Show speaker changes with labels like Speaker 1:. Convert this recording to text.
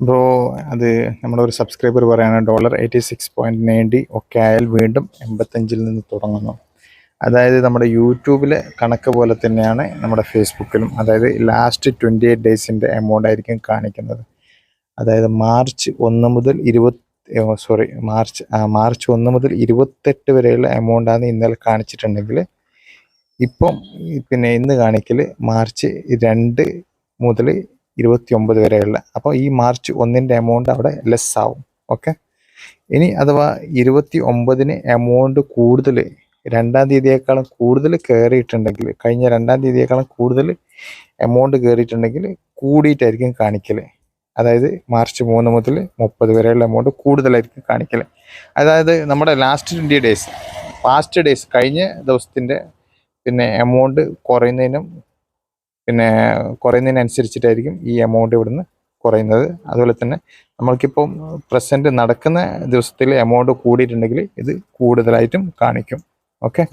Speaker 1: Bro അത് നമ്മുടെ ഒരു സബ്സ്ക്രൈബർ പറയാണ് dollar eighty six point ninety ഒക്കെ ആയാൽ വീണ്ടും എൺപത്തഞ്ചിൽ നിന്ന് തുടങ്ങുന്നു. അതായത് നമ്മുടെ യൂട്യൂബിലെ കണക്ക് പോലെ തന്നെയാണ് നമ്മുടെ ഫേസ്ബുക്കിലും അതായത് ലാസ്റ്റ് ട്വന്റി എയ്റ്റ് ഡേയ്സിന്റെ എമൗണ്ട് ആയിരിക്കും കാണിക്കുന്നത്. അതായത് മാർച്ച് ഒന്ന് മുതൽ ഇരുപത്തി സോറി മാർച്ച് മാർച്ച് ഒന്ന് മുതൽ ഇരുപത്തെട്ട് വരെയുള്ള എമൗണ്ടാണ് ഇന്നലെ കാണിച്ചിട്ടുണ്ടെങ്കിൽ ഇപ്പം പിന്നെ ഇന്ന് കാണിക്കൽ മാർച്ച് രണ്ട് മുതൽ ഇരുപത്തി ഒമ്പത് വരെയുള്ള. അപ്പോൾ ഈ മാർച്ച് ഒന്നിന്റെ എമൗണ്ട് അവിടെ ലെസ് ആവും. ഓക്കെ ഇനി അഥവാ ഇരുപത്തി ഒമ്പതിന് എമൗണ്ട് കൂടുതൽ രണ്ടാം തീയതിയേക്കാളും കൂടുതൽ കയറിയിട്ടുണ്ടെങ്കിൽ കഴിഞ്ഞ രണ്ടാം തീയതിയേക്കാളും കൂടുതൽ എമൗണ്ട് കയറിയിട്ടുണ്ടെങ്കിൽ കൂടിയിട്ടായിരിക്കും കാണിക്കൽ അതായത് മാർച്ച് മൂന്ന് മുതൽ മുപ്പത് വരെയുള്ള എമൗണ്ട് കൂടുതലായിരിക്കും കാണിക്കൽ അതായത് നമ്മുടെ last twenty days past days കഴിഞ്ഞ ദിവസത്തിന്റെ പിന്നെ എമൗണ്ട് കുറയുന്നതിനും പിന്നെ കുറയുന്നതിനനുസരിച്ചിട്ടായിരിക്കും ഈ എമൗണ്ട് ഇവിടുന്ന് കുറയുന്നത്. അതുപോലെ തന്നെ നമ്മൾക്കിപ്പം പ്രസന്റ് നടക്കുന്ന ദിവസത്തിൽ എമൗണ്ട് കൂടിയിട്ടുണ്ടെങ്കിൽ ഇത് കൂടുതലായിട്ടും കാണിക്കും. ഓക്കെ